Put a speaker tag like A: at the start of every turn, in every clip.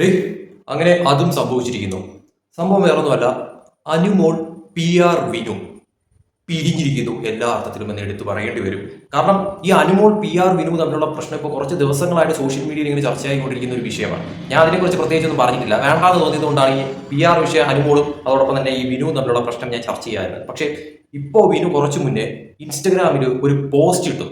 A: Day അങ്ങനെ അതും സംഭവിച്ചിരിക്കുന്നു. സംഭവം വേറൊന്നുമല്ല അനുമോൾ പി ആർ വിനു പിരിഞ്ഞിരിക്കുന്നു എല്ലാ അർത്ഥത്തിലും എന്ന് എടുത്തു പറയേണ്ടി വരും. കാരണം ഈ അനുമോൾ പി ആർ വിനു തമ്മിലുള്ള പ്രശ്നം ഇപ്പോൾ കുറച്ച് ദിവസങ്ങളായിട്ട് സോഷ്യൽ മീഡിയയിൽ ഇങ്ങനെ ചർച്ചയായിക്കൊണ്ടിരിക്കുന്ന ഒരു വിഷയമാണ്. ഞാൻ അതിനെക്കുറിച്ച് പ്രത്യേകിച്ച് ഒന്നും പറഞ്ഞിട്ടില്ല. വേണ്ടാന്ന് തോന്നിയതുകൊണ്ടാണ് ഈ പി ആർ വിഷയം അനുമോളും അതോടൊപ്പം തന്നെ ഈ വിനു തമ്മിലുള്ള പ്രശ്നം ഞാൻ ചർച്ച ചെയ്യാറുണ്ട്. പക്ഷേ ഇപ്പോൾ വിനു കുറച്ച് മുന്നേ ഇൻസ്റ്റഗ്രാമിൽ ഒരു പോസ്റ്റ് ഇട്ടു.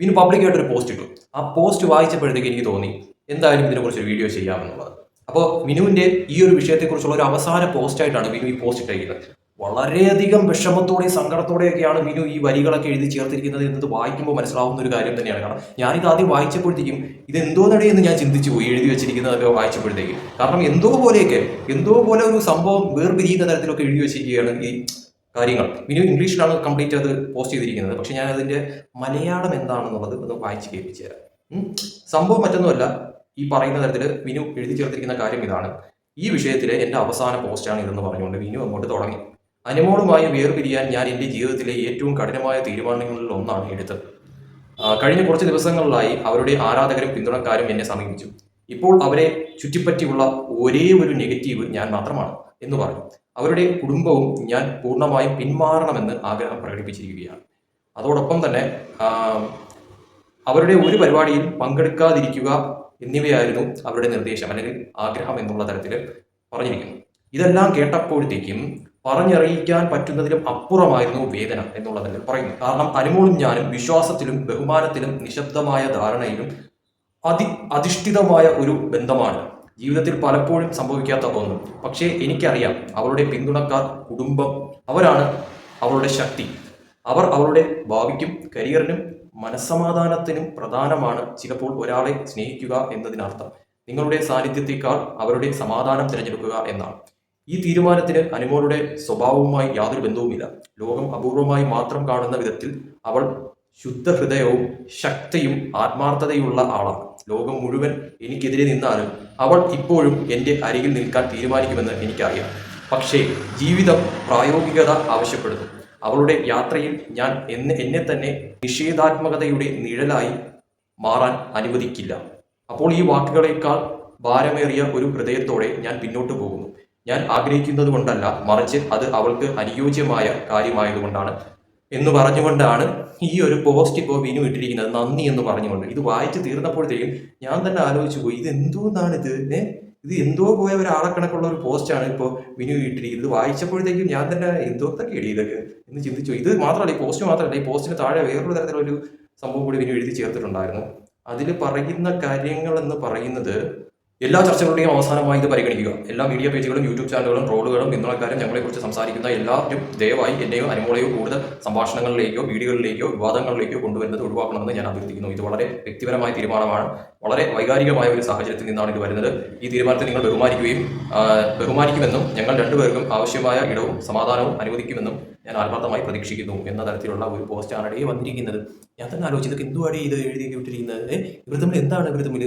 A: വിനു പബ്ലിക്കായിട്ട് ഒരു പോസ്റ്റ് ഇട്ടു. ആ പോസ്റ്റ് വായിച്ചപ്പോഴത്തേക്ക് എനിക്ക് തോന്നി എന്തായാലും ഇതിനെക്കുറിച്ച് ഒരു വീഡിയോ ചെയ്യാമെന്നുള്ളത്. അപ്പോൾ വിനുവിന്റെ ഈ ഒരു വിഷയത്തെക്കുറിച്ചുള്ള ഒരു അവസാന പോസ്റ്റായിട്ടാണ് വിനു ഈ പോസ്റ്റ് ഇട്ടിരിക്കുന്നത് വളരെയധികം വിഷമത്തോടെയും സങ്കടത്തോടെയൊക്കെയാണ് മിനു ഈ വരികളൊക്കെ എഴുതി ചേർത്തിരിക്കുന്നത് എന്നത് വായിക്കുമ്പോൾ മനസ്സിലാവുന്ന ഒരു കാര്യം തന്നെയാണ്. കാരണം ഞാനിത് ആദ്യം വായിച്ചപ്പോഴത്തേക്കും ഇത് എന്തോ നടേ എന്ന് ഞാൻ ചിന്തിച്ചു പോയി എഴുതി വെച്ചിരിക്കുന്നതൊക്കെ വായിച്ചപ്പോഴത്തേക്കും. കാരണം എന്തോ പോലെയൊക്കെ എന്തോ പോലെ ഒരു സംഭവം വേർപിരിയുന്ന തരത്തിലൊക്കെ എഴുതി വെച്ചിരിക്കുകയാണ് ഈ കാര്യങ്ങൾ. മിനു ഇംഗ്ലീഷിലാണ് കംപ്ലീറ്റ് അത് പോസ്റ്റ് ചെയ്തിരിക്കുന്നത്. പക്ഷെ ഞാൻ അതിന്റെ മലയാളം എന്താണെന്നുള്ളത് ഒന്ന് വായിച്ച് കേൾപ്പിച്ചു തരാം. സംഭവം മറ്റൊന്നുമല്ല. ഈ പറയുന്ന തരത്തിൽ വിനു എഴുതി ചേർത്തിരിക്കുന്ന കാര്യം ഇതാണ്. ഈ വിഷയത്തിൽ എന്റെ അവസാന പോസ്റ്റാണ് ഇതെന്ന് പറഞ്ഞുകൊണ്ട് വിനു അങ്ങോട്ട് തുടങ്ങി. അനുമോളുമായി വേർപിരിയാൻ ഞാൻ എന്റെ ജീവിതത്തിലെ ഏറ്റവും കഠിനമായ തീരുമാനങ്ങളിൽ ഒന്നാണ് എടുത്തത്. കഴിഞ്ഞ കുറച്ച് ദിവസങ്ങളിലായി അവരുടെ ആരാധകരും പിന്തുണക്കാരും എന്നെ സമീപിച്ചു. ഇപ്പോൾ അവരെ ചുറ്റിപ്പറ്റിയുള്ള ഒരേ ഒരു നെഗറ്റീവ് ഞാൻ മാത്രമാണ് എന്ന് പറഞ്ഞു. അവരുടെ കുടുംബവും ഞാൻ പൂർണമായും പിന്മാറണമെന്ന് ആഗ്രഹം പ്രകടിപ്പിച്ചിരിക്കുകയാണ്. അതോടൊപ്പം തന്നെ അവരുടെ ഒരു പരിപാടിയിൽ പങ്കെടുക്കാതിരിക്കുക എന്നിവയായിരുന്നു അവരുടെ നിർദ്ദേശം അല്ലെങ്കിൽ ആഗ്രഹം എന്നുള്ള തരത്തിൽ പറഞ്ഞിരിക്കുന്നു. ഇതെല്ലാം കേട്ടപ്പോഴത്തേക്കും പറഞ്ഞറിയിക്കാൻ പറ്റുന്നതിലും അപ്പുറമായിരുന്നു വേദന എന്നുള്ളതിൽ പറയുന്നു. കാരണം അനുമോളും ഞാനും വിശ്വാസത്തിലും ബഹുമാനത്തിലും നിശബ്ദമായ ധാരണയിലും അതി അധിഷ്ഠിതമായ ഒരു ബന്ധമാണ്. ജീവിതത്തിൽ പലപ്പോഴും സംഭവിക്കാത്ത ഒന്ന്. പക്ഷേ എനിക്കറിയാം അവളുടെ പിന്തുണക്കാർ കുടുംബം അവരാണ് അവളുടെ ശക്തി. അവർ അവരുടെ ഭാവിക്കും കരിയറിനും മനസ്സമാധാനത്തിനും പ്രധാനമാണ്. ചിലപ്പോൾ ഒരാളെ സ്നേഹിക്കുക എന്നതിനർത്ഥം. നിങ്ങളുടെ സാന്നിധ്യത്തെക്കാൾ അവരുടെ സമാധാനം തിരഞ്ഞെടുക്കുക എന്നാണ്. ഈ തീരുമാനത്തിന് അനുമോളുടെ സ്വഭാവവുമായി യാതൊരു ബന്ധവുമില്ല. ലോകം അപൂർവമായി മാത്രം കാണുന്ന വിധത്തിൽ അവൾ ശുദ്ധഹൃദയവും ശക്തിയും ആത്മാർത്ഥതയുമുള്ള ആളാണ്. ലോകം മുഴുവൻ എനിക്കെതിരെ നിന്നാലും അവൾ ഇപ്പോഴും എന്റെ അരികിൽ നിൽക്കാൻ തീരുമാനിക്കുമെന്ന് എനിക്കറിയാം. പക്ഷേ ജീവിതം പ്രായോഗികത ആവശ്യപ്പെടുന്നു. അവളുടെ യാത്രയിൽ ഞാൻ എന്നെ എന്നെ തന്നെ നിഷേധാത്മകതയുടെ നിഴലായി മാറാൻ അനുവദിക്കില്ല. അപ്പോൾ ഈ വാക്കുകളേക്കാൾ ഭാരമേറിയ ഒരു ഹൃദയത്തോടെ ഞാൻ പിന്നോട്ട് പോകുന്നു. ഞാൻ ആഗ്രഹിക്കുന്നത് കൊണ്ടല്ല മറിച്ച് അത് അവൾക്ക് അനുയോജ്യമായ കാര്യമായതുകൊണ്ടാണ്. എന്ന് പറഞ്ഞുകൊണ്ടാണ് ഈ ഒരു പോസ്റ്റ് ഇപ്പോൾ വിനു ഇട്ടിരിക്കുന്നത്. നന്ദി എന്ന് പറഞ്ഞുകൊണ്ട്. ഇത് വായിച്ചു തീർന്നപ്പോഴത്തേക്കും ഞാൻ തന്നെ ആലോചിച്ചു പോയി ഇത് എന്തുകൊണ്ടാണ് ഇത് ഏ? ഇത് എന്തോ പോയ ഒരാളെ കണക്കുള്ള ഒരു പോസ്റ്റാണ് ഇപ്പോൾ വിനു ഇട്ടിരിക്കുന്നത്. ഇത് വായിച്ചപ്പോഴത്തേക്കും ഞാൻ തന്നെ എന്തോത്തൊക്കെ ഇടി ഇതൊക്കെ എന്ന് ചിന്തിച്ചു. ഇത് മാത്രമല്ല ഈ പോസ്റ്റ് മാത്രമല്ല ഈ പോസ്റ്റിന് താഴെ വേറൊരു തരത്തിലൊരു സംഭവം കൂടി വിനു എഴുതി ചേർത്തിട്ടുണ്ടായിരുന്നു. അതിൽ പറയുന്ന കാര്യങ്ങൾ എന്ന് പറയുന്നത് എല്ലാ ചർച്ചകളുടെയും അവസാനമായി ഇത് പരിഗണിക്കുക. എല്ലാ മീഡിയ പേജുകളും യൂട്യൂബ് ചാനലുകളും റോഡുകളും പിന്തുണക്കാരും ഞങ്ങളെക്കുറിച്ച് സംസാരിക്കുന്ന എല്ലാവരും ദയവായി എന്നെയോ അനുമോളെയോ കൂടുതൽ സംഭാഷണങ്ങളിലേക്കോ വീഡിയോകളിലേക്കോ വിവാദങ്ങളിലേക്കോ കൊണ്ടുവരുന്നത് ഒഴിവാക്കണമെന്ന് ഞാൻ അഭ്യർത്ഥിക്കുന്നു. ഇത് വളരെ വ്യക്തിപരമായ തീരുമാനമാണ്. വളരെ വൈകാരികമായ ഒരു സാഹചര്യത്തിൽ നിന്നാണ് ഇത് വരുന്നത്. ഈ തീരുമാനത്തെ നിങ്ങൾ ബഹുമാനിക്കുകയും ബഹുമാനിക്കുമെന്നും ഞങ്ങൾ രണ്ടുപേർക്കും ആവശ്യമായ ഇടവും സമാധാനവും അനുവദിക്കുമെന്നും ഞാൻ ആത്മാർത്ഥമായി പ്രതീക്ഷിക്കുന്നു എന്ന തരത്തിലുള്ള ഒരു പോസ്റ്റാണ് ഇടയിൽ വന്നിരിക്കുന്നത്. ഞാൻ തന്നെ ആലോചിച്ചു ഇതൊക്കെ എന്തുവാണ് ഇത് എഴുതി വിട്ടിരിക്കുന്നത്? ഇവർ തമ്മിൽ എന്താണ് ഇവർ തമ്മിൽ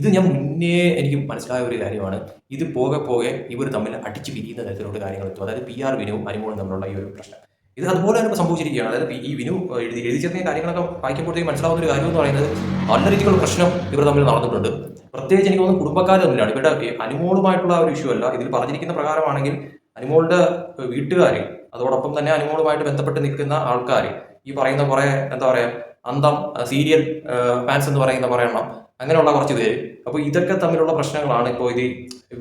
A: ഇത് ഞാൻ മുന്നേ എനിക്ക് മനസ്സിലായ ഒരു കാര്യമാണ്. ഇത് പോകെ പോകെ ഇവർ തമ്മിൽ അടിച്ചു പിരിയുന്ന തരത്തിലുള്ള കാര്യങ്ങൾ എത്തും. അതായത് പി ആർ വിനുവും അനുമോളും തമ്മിലുള്ള ഈ ഒരു പ്രശ്നം. ഇത് അതുപോലെ തന്നെ സംഭവിച്ചിരിക്കുകയാണ്. അതായത് ഈ വിനു എഴുതി എഴുതി ചേർന്ന കാര്യങ്ങളൊക്കെ വായിക്കുമ്പോഴത്തേക്ക് മനസ്സിലാവുന്ന ഒരു കാര്യം എന്ന് പറയുന്നത് നല്ല രീതിയിലുള്ള പ്രശ്നം ഇവർ തമ്മിൽ നടന്നിട്ടുണ്ട്. പ്രത്യേകിച്ച് എനിക്ക് തോന്നുന്നു കുടുംബക്കാർ തമ്മിലാണ്. ഇവരുടെ അനുമോളുമായിട്ടുള്ള ഒരു ഇഷ്യൂ അല്ല. ഇതിൽ പറഞ്ഞിരിക്കുന്ന പ്രകാരമാണെങ്കിൽ അനുമോളുടെ വീട്ടുകാർ അതോടൊപ്പം തന്നെ അനുമോളുമായിട്ട് ബന്ധപ്പെട്ട് നിൽക്കുന്ന ആൾക്കാർ ഈ പറയുന്ന കുറെ എന്താ പറയാ അന്തം സീരിയൽ ഫാൻസ് എന്ന് പറയുന്ന പറയണം അങ്ങനെയുള്ള കുറച്ച് പേര്. അപ്പോൾ ഇതൊക്കെ തമ്മിലുള്ള പ്രശ്നങ്ങളാണ് ഇപ്പോൾ ഇത്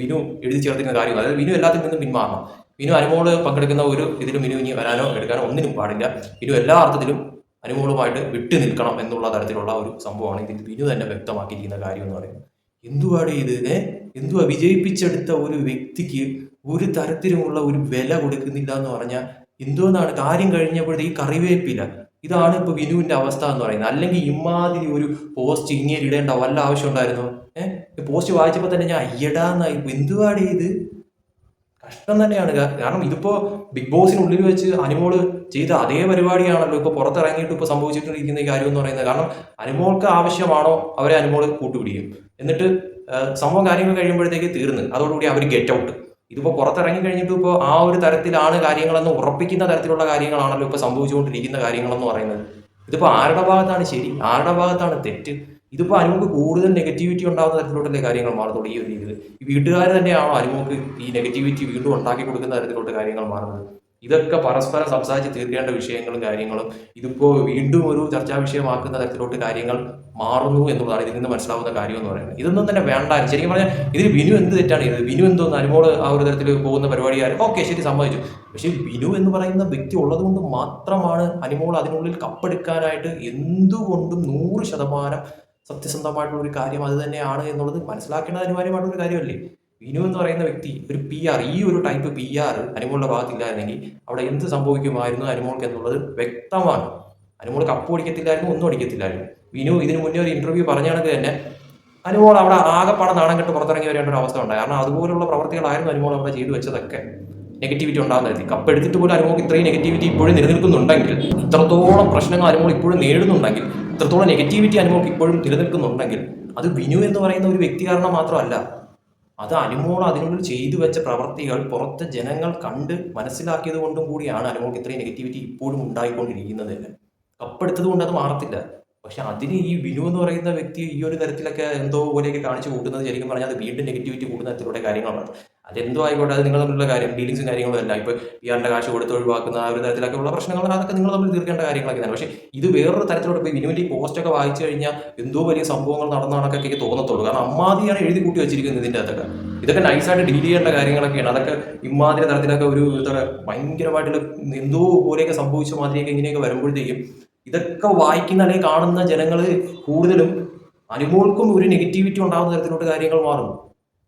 A: വിനു എഴുതി ചേർത്തിരിക്കുന്ന കാര്യങ്ങൾ. അതായത് വിനു എല്ലാത്തിൽ നിന്നും പിന്മാറണം വിനു അനുമോൾ പങ്കെടുക്കുന്ന ഒരു ഇതിലും വിനു ഇനി വരാനോ എടുക്കാനോ ഒന്നിനും പാടില്ല. വിനു എല്ലാ അർത്ഥത്തിലും അനുമോളുമായിട്ട് വിട്ടു നിൽക്കണം എന്നുള്ള തരത്തിലുള്ള ഒരു സംഭവമാണ് ഇതിൽ വിനു തന്നെ വ്യക്തമാക്കിയിരിക്കുന്ന കാര്യം എന്ന് പറയുന്നത്. എന്തുവാണ് ഇത്? എന്തുവാ? വിജയിപ്പിച്ചെടുത്ത ഒരു വ്യക്തിക്ക് ഒരു തരത്തിലുമുള്ള ഒരു വില കൊടുക്കുന്നില്ല എന്ന് പറഞ്ഞാൽ എന്തോന്നാണ്? കാര്യം കഴിഞ്ഞപ്പോഴത്തേക്ക് കറിവേപ്പില്ല ഇതാണ് ഇപ്പൊ വിനുവിന്റെ അവസ്ഥ എന്ന് പറയുന്നത്. അല്ലെങ്കിൽ ഇമാതിരി ഒരു പോസ്റ്റ് ഇങ്ങനെ ഇടേണ്ട വല്ല ആവശ്യം ഉണ്ടായിരുന്നു? ഏഹ് പോസ്റ്റ് വായിച്ചപ്പോൾ തന്നെ ഞാൻ അയ്യടാന്നായി ഇപ്പൊ എന്തുവാണ് ഇത്? കഷ്ടം തന്നെയാണ്. കാരണം ഇതിപ്പോ ബിഗ് ബോസിനുള്ളിൽ വെച്ച് അനുമോൾ ചെയ്ത അതേ പരിപാടിയാണല്ലോ ഇപ്പൊ പുറത്തിറങ്ങിയിട്ട് ഇപ്പൊ സംഭവിച്ചിട്ടിരിക്കുന്ന ഈ കാര്യം എന്ന് പറയുന്നത്. കാരണം അനുമോൾക്ക് ആവശ്യമാണോ അവരെ അനുമോൾ കൂട്ടുപിടിക്കും. എന്നിട്ട് സംഭവം കാര്യങ്ങൾ കഴിയുമ്പോഴത്തേക്ക് തീർന്ന്. അതോടുകൂടി അവർ ഗെറ്റ് ഔട്ട് ഇതിപ്പോ പുറത്തിറങ്ങി കഴിഞ്ഞിട്ട് ഇപ്പോൾ ആ ഒരു തരത്തിലാണ് കാര്യങ്ങളെന്ന് ഉറപ്പിക്കുന്ന തരത്തിലുള്ള കാര്യങ്ങളാണല്ലോ ഇപ്പൊ സംഭവിച്ചുകൊണ്ടിരിക്കുന്ന കാര്യങ്ങളെന്ന് പറയുന്നത്. ഇതിപ്പോ ആരുടെ ഭാഗത്താണ് ശരി? ആരുടെ ഭാഗത്താണ് തെറ്റ്? ഇതിപ്പോൾ അനുമുക്ക് കൂടുതൽ നെഗറ്റിവിറ്റി ഉണ്ടാകുന്ന തരത്തിലോട്ടല്ലേ കാര്യങ്ങൾ മാറത്തുള്ളൂ ഈ ഒരു രീതിയിൽ ഈ വീട്ടുകാർ തന്നെയാണോ അനുമുക്ക് ഈ നെഗറ്റിവിറ്റി വീണ്ടും ഉണ്ടാക്കി കൊടുക്കുന്ന തരത്തിലോട്ട് കാര്യങ്ങൾ മാറുന്നത്? ഇതൊക്കെ പരസ്പരം സംസാരിച്ച് തീർക്കേണ്ട വിഷയങ്ങളും കാര്യങ്ങളും ഇതിപ്പോൾ വീണ്ടും ഒരു ചർച്ചാ വിഷയമാക്കുന്ന തരത്തിലോട്ട് കാര്യങ്ങൾ മാറുന്നു എന്നുള്ളതാണ് ഇതിൽ നിന്ന് മനസ്സിലാവുന്ന കാര്യം എന്ന് പറയുന്നത്. ഇതൊന്നും തന്നെ വേണ്ട. ശരിക്കും പറഞ്ഞാൽ ഇതിൽ ബിനു എന്ത് തെറ്റാണ് ഇത് ബിനു എന്തോന്ന് അനുമോൾ ആ ഒരു തരത്തിൽ പോകുന്ന പരിപാടിയായിരുന്നു ഓക്കെ ശരി സമ്മതിച്ചു. പക്ഷേ ബിനു എന്ന് പറയുന്ന വ്യക്തി ഉള്ളത് കൊണ്ട് മാത്രമാണ് അനുമോൾ അതിനുള്ളിൽ കപ്പെടുക്കാനായിട്ട് എന്തുകൊണ്ടും നൂറ് ശതമാനം സത്യസന്ധമായിട്ടുള്ള ഒരു കാര്യം അത് തന്നെയാണ് എന്നുള്ളത് മനസ്സിലാക്കേണ്ടത് അനിവാര്യമായിട്ടുള്ള ഒരു കാര്യമല്ലേ? വിനു എന്ന് പറയുന്ന വ്യക്തി ഒരു പി ആർ ഈ ഒരു ടൈപ്പ് പി ആർ അനുമോളുടെ ഭാഗത്തില്ലായിരുന്നെങ്കിൽ അവിടെ എന്ത് സംഭവിക്കുമായിരുന്നു അനുമോൾക്ക് എന്നുള്ളത് വ്യക്തമാണ്. അനുമോൾ കപ്പ് അടിക്കത്തില്ലായിരുന്നു ഒന്നും അടിക്കത്തില്ലായിരുന്നു. വിനു ഇതിന് മുന്നേ ഒരു ഇന്റർവ്യൂ പറഞ്ഞ കണക്ക് തന്നെ അനുമോൾ അവിടെ ആകെപ്പാടെ നാണം കെട്ട് പുറത്തിറങ്ങി വരേണ്ട ഒരു അവസ്ഥ ഉണ്ടായി. കാരണം അതുപോലുള്ള പ്രവർത്തികളായിരുന്നു അനുമോൾ അവിടെ ചെയ്തു വെച്ചതൊക്കെ. നെഗറ്റിവിറ്റി ഉണ്ടാകുന്ന രീതി കപ്പ് എടുത്തിട്ട് പോലും അനുമോൾക്ക് ഇത്രയും നെഗറ്റിവിറ്റി ഇപ്പോഴും നിലനിൽക്കുന്നുണ്ടെങ്കിൽ ഇത്രത്തോളം പ്രശ്നങ്ങൾ അനുമോൾ ഇപ്പോഴും നേരിടുന്നുണ്ടെങ്കിൽ ഇത്രത്തോളം നെഗറ്റിവിറ്റി അനുമോൾക്ക് ഇപ്പോഴും നിലനിൽക്കുന്നുണ്ടെങ്കിൽ അത് വിനു എന്ന് പറയുന്ന ഒരു വ്യക്തി കാരണം മാത്രമല്ല അത് അനുമോൾ അതിനുള്ളിൽ ചെയ്തു വെച്ച പ്രവർത്തികൾ പുറത്തെ ജനങ്ങൾ കണ്ട് മനസ്സിലാക്കിയത് കൊണ്ടും കൂടിയാണ് അനുമോൾക്ക് ഇത്രയും നെഗറ്റിവിറ്റി ഇപ്പോഴും ഉണ്ടായിക്കൊണ്ടിരിക്കുന്നത്. കപ്പെടുത്തത് കൊണ്ട് അത് മാറത്തില്ല. പക്ഷെ അതിന് ഈ വിനു എന്ന് പറയുന്ന വ്യക്തി ഈ ഒരു തരത്തിലൊക്കെ എന്തോ പോലെയൊക്കെ കാണിച്ചു കൂട്ടുന്നത് ശരിക്കും പറഞ്ഞാൽ അത് വീണ്ടും നെഗറ്റിവിറ്റി കൂടുന്ന തരത്തിലൂടെ കാര്യങ്ങളാണ്. അതെന്തോ ആയിക്കോട്ടെ അത് നിങ്ങൾ തമ്മിലുള്ള കാര്യം ഡീലിങ്സും കാര്യങ്ങളും അല്ല ഇപ്പോൾ ഇയാളുടെ കാശ് കൊടുത്ത് ഒഴിവാക്കുന്ന ആ ഒരു തരത്തിലൊക്കെ ഉള്ള പ്രശ്നങ്ങൾ അതൊക്കെ നിങ്ങൾ തമ്മിൽ തീർക്കേണ്ട കാര്യങ്ങളൊക്കെ തന്നെ. പക്ഷേ ഇത് വേറൊരു തരത്തിലോട്ട് പോയി. വിനുവിന്റെ ഈ പോസ്റ്റൊക്കെ വായിച്ചു കഴിഞ്ഞാൽ എന്തോ വലിയ സംഭവങ്ങൾ നടന്നാണൊക്കെ എനിക്ക് തോന്നത്തുള്ളൂ. കാരണം അമ്മാതിയാണ് എഴുതി കൂട്ടി വെച്ചിരിക്കുന്നത് ഇതിന്റെ അകത്തൊക്കെ. ഇതൊക്കെ നൈസായിട്ട് ഡീൽ ചെയ്യേണ്ട കാര്യങ്ങളൊക്കെയാണ്. അതൊക്കെ ഇമാതിരി തരത്തിലൊക്കെ ഒരു എന്താ ഭയങ്കരമായിട്ടുള്ള എന്തോ പോലെയൊക്കെ സംഭവിച്ച മാതിരിയൊക്കെ ഇങ്ങനെയൊക്കെ വരുമ്പോഴത്തേക്കും ഇതൊക്കെ വായിക്കുന്ന അല്ലെങ്കിൽ കാണുന്ന ജനങ്ങൾ കൂടുതലും അനുമോൾക്കും ഒരു നെഗറ്റിവിറ്റി ഉണ്ടാകുന്ന തരത്തിലോട്ട് കാര്യങ്ങൾ മാറും.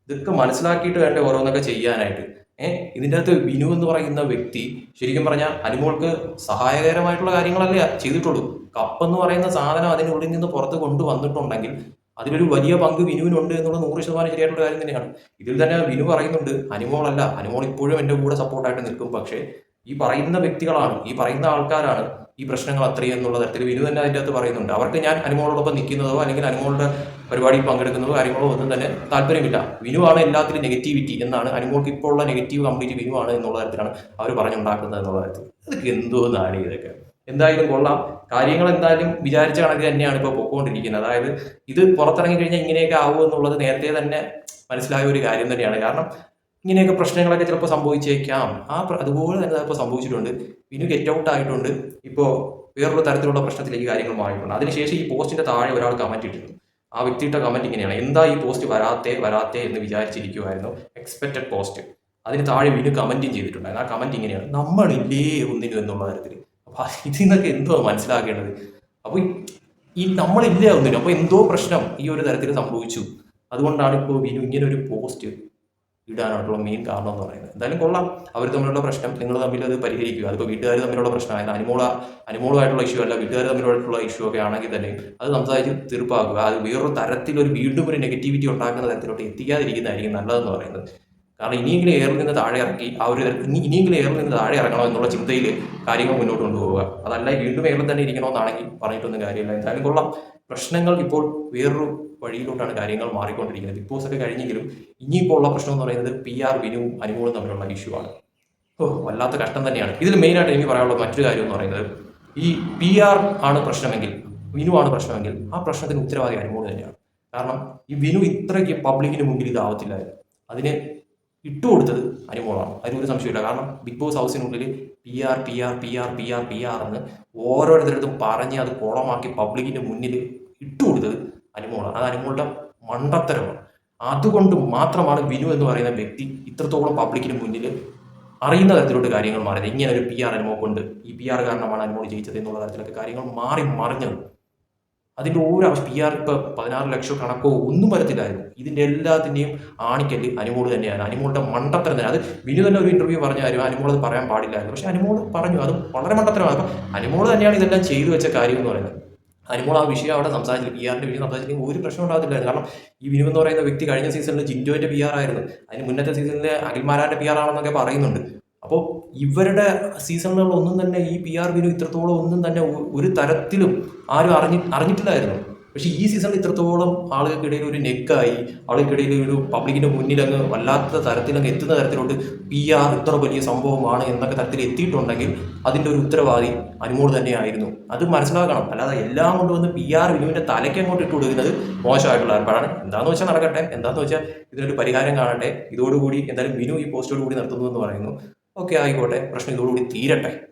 A: ഇതൊക്കെ മനസ്സിലാക്കിയിട്ട് വേണ്ട ഓരോന്നൊക്കെ ചെയ്യാനായിട്ട്. ഏഹ് ഇതിന്റെ അകത്ത് ബിനു എന്ന് പറയുന്ന വ്യക്തി ശരിക്കും പറഞ്ഞാൽ അനുമോൾക്ക് സഹായകരമായിട്ടുള്ള കാര്യങ്ങളല്ലേ ചെയ്തിട്ടുള്ളൂ. കപ്പ് എന്ന് പറയുന്ന സാധനം അതിനുള്ളിൽ നിന്ന് പുറത്ത് കൊണ്ടുവന്നിട്ടുണ്ടെങ്കിൽ അതിലൊരു വലിയ പങ്ക് വിനുവിനുണ്ട് എന്നുള്ള നൂറ് ശതമാനം ശരിയായിട്ടുള്ള കാര്യം തന്നെയാണ്. ഇതിൽ തന്നെ വിനു പറയുന്നുണ്ട് അനുമോളല്ല അനുമോൾ ഇപ്പോഴും എന്റെ കൂടെ സപ്പോർട്ടായിട്ട് നിൽക്കും. പക്ഷേ ഈ പറയുന്ന വ്യക്തികളാണ് ഈ പറയുന്ന ആൾക്കാരാണ് ഈ പ്രശ്നങ്ങൾ അത്രയും എന്നുള്ള തരത്തിൽ വിനു തന്നെ അതിന്റെ അകത്ത് പറയുന്നുണ്ട്. അവർക്ക് ഞാൻ അനുമോളോടൊപ്പം നിൽക്കുന്നതോ അല്ലെങ്കിൽ അനുമോളുടെ പരിപാടിയിൽ പങ്കെടുക്കുന്നതോ കാര്യങ്ങളോ ഒന്നും തന്നെ താല്പര്യമില്ല. വിനുവാണ് എല്ലാത്തിലും നെഗറ്റിവിറ്റി എന്നാണ് അനുമോൾക്ക് ഇപ്പോൾ ഉള്ള നെഗറ്റീവ് കംപ്ലീറ്റ് വിനുവാണ് എന്നുള്ള തരത്തിലാണ് അവർ പറഞ്ഞുണ്ടാക്കുന്നത് എന്നുള്ള തരത്തിൽ. അതൊക്കെ എന്തോ നാടി ഇതൊക്കെ. എന്തായാലും കൊള്ളാം. കാര്യങ്ങൾ എന്തായാലും വിചാരിച്ച കണക്ക് തന്നെയാണ് ഇപ്പോൾ പൊക്കോണ്ടിരിക്കുന്നത്. അതായത് ഇത് പുറത്തിറങ്ങി കഴിഞ്ഞാൽ ഇങ്ങനെയൊക്കെ ആവുമെന്നുള്ളത് നേരത്തെ തന്നെ മനസ്സിലായ ഒരു കാര്യം തന്നെയാണ്. കാരണം ഇങ്ങനെയൊക്കെ പ്രശ്നങ്ങളൊക്കെ ചിലപ്പോൾ സംഭവിച്ചേക്കാം. ആ അതുപോലെ തന്നെ ഇപ്പോൾ സംഭവിച്ചിട്ടുണ്ട്. വിനു ഗെറ്റ് ഔട്ട് ആയിട്ടുണ്ട്. ഇപ്പോൾ വേറൊരു തരത്തിലുള്ള പ്രശ്നത്തിലേക്ക് കാര്യങ്ങൾ മാറിയിട്ടുണ്ട്. അതിനുശേഷം ഈ പോസ്റ്റിന്റെ താഴെ ഒരാൾ കമന്റ് ഇട്ടിരുന്നു. ആ വ്യക്തിയുടെ കമന്റ് ഇങ്ങനെയാണ്. എന്താ ഈ പോസ്റ്റ് വരാത്തേ വരാത്തേ എന്ന് വിചാരിച്ചിരിക്കുമായിരുന്നു എക്സ്പെക്റ്റഡ് പോസ്റ്റ് അതിന് താഴെ വീണ്ടും കമന്റും ചെയ്തിട്ടുണ്ടായിരുന്നു. ആ കമന്റ് ഇങ്ങനെയാണ്. നമ്മളില്ലേ ഒന്നിനും എന്നുള്ള തരത്തിൽ. അപ്പൊ ഇതിൽ നിന്നൊക്കെ എന്തോ മനസ്സിലാക്കേണ്ടത്. അപ്പൊ ഈ നമ്മളില്ല ഒന്നിനും. അപ്പൊ എന്തോ പ്രശ്നം ഈ ഒരു തരത്തിൽ സംഭവിച്ചു. അതുകൊണ്ടാണ് ഇപ്പോൾ വിനു ഇങ്ങനെ ഒരു പോസ്റ്റ് ഇടാനായിട്ടുള്ള മെയിൻ കാരണം എന്ന് പറയുന്നത്. എന്തായാലും കൊള്ളാം. അവർ തമ്മിലുള്ള പ്രശ്നം നിങ്ങൾ തമ്മിൽ അത് പരിഹരിക്കുക. അതിപ്പോൾ വീട്ടുകാർ തമ്മിലുള്ള പ്രശ്നമായത് അനുമോള അനുമോളമായിട്ടുള്ള ഇഷ്യൂ അല്ല വീട്ടുകാർ തമ്മിലുള്ള ഇഷ്യൂ ഒക്കെ ആണെങ്കിൽ തന്നെ അത് സംസാരിച്ച് തീർപ്പാക്കുക. അത് വേറൊരു തരത്തിലൊരു വീണ്ടും ഒരു നെഗറ്റിവിറ്റി ഉണ്ടാക്കുന്ന തരത്തിലോട്ട് എത്തിക്കാതിരിക്കുന്നതായിരിക്കും നല്ലതെന്ന് പറയുന്നത്. കാരണം ഇനിയെങ്കിലും എയറിൽ നിന്ന് താഴെ ഇറക്കി ആ ഒരു ഇനി ഇനിയെങ്കിലും എയറിൽ നിന്ന് താഴെ ഇറങ്ങണം എന്നുള്ള ചിന്തയിൽ കാര്യങ്ങൾ മുന്നോട്ട് കൊണ്ടുപോവുക. അതല്ല വീണ്ടും എയറിൽ തന്നെ ഇരിക്കണമെന്നാണെങ്കിൽ പറഞ്ഞിട്ടൊന്നും കാര്യമില്ല. എന്തായാലും കൊള്ളാം. പ്രശ്നങ്ങൾ ഇപ്പോൾ വേറൊരു വഴിയിലോട്ടാണ് കാര്യങ്ങൾ മാറിക്കൊണ്ടിരിക്കുന്നത്. ബിഗ് ബോസ് ഒക്കെ കഴിഞ്ഞെങ്കിലും ഇനിയിപ്പോൾ ഉള്ള പ്രശ്നം എന്ന് പറയുന്നത് പി ആർ വിനുവും അനുമോളും തമ്മിലുള്ള ഇഷ്യൂ ആണ്. ഓ വല്ലാത്ത കഷ്ടം തന്നെയാണ്. ഇതിൽ മെയിനായിട്ട് എനിക്ക് പറയാനുള്ള മറ്റൊരു കാര്യം എന്ന് പറയുന്നത് ഈ പി ആർ ആണ് പ്രശ്നമെങ്കിൽ വിനു ആണ് പ്രശ്നമെങ്കിൽ ആ പ്രശ്നത്തിന് ഉത്തരവാദി അനുമോൾ തന്നെയാണ്. കാരണം ഈ വിനു ഇത്രയ്ക്ക് പബ്ലിക്കിന് മുമ്പിൽ ഇതാവത്തില്ലായിരുന്നു അതിന് ഇട്ടുകൊടുത്തത് അനുമോളാണ് അതിനൊരു സംശയമില്ല കാരണം Bigg Boss ഹൗസിനുള്ളിൽ P R P R P R P R P R എന്ന് ഓരോരുത്തരടുത്തും പറഞ്ഞ് അത് കുളമാക്കി പബ്ലിക്കിന് മുന്നിൽ ഇട്ടുകൊടുത്തത് അനുമോളാണ്. അത് അനുമോളുടെ മണ്ടത്തരമാണ്. അതുകൊണ്ട് മാത്രമാണ് വിനു എന്ന് പറയുന്ന വ്യക്തി ഇത്രത്തോളം പബ്ലിക്കിന് മുന്നിൽ അറിയുന്ന തരത്തിലോട്ട് കാര്യങ്ങൾ മാറിയത്. ഇങ്ങനെ ഒരു പി ആർ അനുമോ കൊണ്ട് ഈ പി ആർ കാരണമാണ് അനുമോൾ ജയിച്ചത് എന്നുള്ള തരത്തിലൊക്കെ കാര്യങ്ങൾ മാറി മറിഞ്ഞത്. അതിന്റെ ഓരോ പി ആർ ഇപ്പൊ പതിനാറ് ലക്ഷം കണക്കോ ഒന്നും വരത്തില്ലായിരുന്നു. ഇതിന്റെ എല്ലാത്തിന്റെയും ആണിക്കല്ല് അനുമോൾ തന്നെയാണ്. അനുമോളുടെ മണ്ടത്തരം തന്നെ. അത് വിനു തന്നെ ഒരു ഇന്റർവ്യൂ പറഞ്ഞ കാര്യം അനുമോൾ അത് പറയാൻ പാടില്ലായിരുന്നു. പക്ഷേ അനുമോൾ പറഞ്ഞു. അത് വളരെ മണ്ടത്തരമാണ്. അപ്പൊ അനുമോൾ തന്നെയാണ് ഇതെല്ലാം ചെയ്തു വെച്ച കാര്യം എന്ന് പറയുന്നത്. അനുമോൾ ആ വിഷയം അവിടെ സംസാരിച്ചില്ല. പി ആറിന്റെ വിഷയം സംസാരിച്ചില്ലെങ്കിൽ ഒരു പ്രശ്നം ഉണ്ടാകത്തില്ലായിരുന്നു കാരണം ഈ വിനു എന്ന് പറയുന്ന വ്യക്തി കഴിഞ്ഞ സീസണിൽ ജിൻഡോന്റെ പി ആർ ആയിരുന്നു. അതിന് മുന്നത്തെ സീസണിൽ അഖിൽമാരാന്റെ പി ആർ ആണെന്നൊക്കെ പറയുന്നുണ്ട്. അപ്പോൾ ഇവരുടെ സീസണുകളിൽ ഒന്നും തന്നെ ഈ പി ആർ വിനു ഇത്രത്തോളം ഒന്നും തന്നെ ഒരു തരത്തിലും ആരും അറിഞ്ഞി അറിഞ്ഞിട്ടില്ലായിരുന്നു. പക്ഷേ ഈ സീസണിൽ ഇത്രത്തോളം ആളുകൾക്കിടയിൽ ഒരു നെക്കായി ആളുകൾക്കിടയിൽ ഒരു പബ്ലിക്കിന്റെ മുന്നിൽ അങ്ങ് വല്ലാത്ത തരത്തിൽ അങ്ങ് എത്തുന്ന തരത്തിലോട്ട് പി ആർ ഇത്ര വലിയ സംഭവമാണ് എന്നൊക്കെ തരത്തിൽ എത്തിയിട്ടുണ്ടെങ്കിൽ അതിന്റെ ഒരു ഉത്തരവാദി അനുമോട് തന്നെയായിരുന്നു. അത് മനസ്സിലാക്കണം. അല്ലാതെ എല്ലാം കൊണ്ട് വന്ന് പി ആർ വിനുവിന്റെ തലയ്ക്ക് അങ്ങോട്ട് ഇട്ട് കൊടുക്കുന്നത് മോശമായിട്ടുള്ള ഏർപ്പാടാണ് എന്താന്ന് വെച്ചാൽ നടക്കട്ടെ. എന്താന്ന് വെച്ചാൽ ഇതിനൊരു പരിഹാരം കാണട്ടെ. ഇതോടുകൂടി എന്തായാലും വിനു ഈ പോസ്റ്റോട് കൂടി നിർത്തുന്നു എന്ന് പറയുന്നു. ഓക്കെ ആയിക്കോട്ടെ. പ്രശ്നം ഇതോടുകൂടി തീരട്ടെ.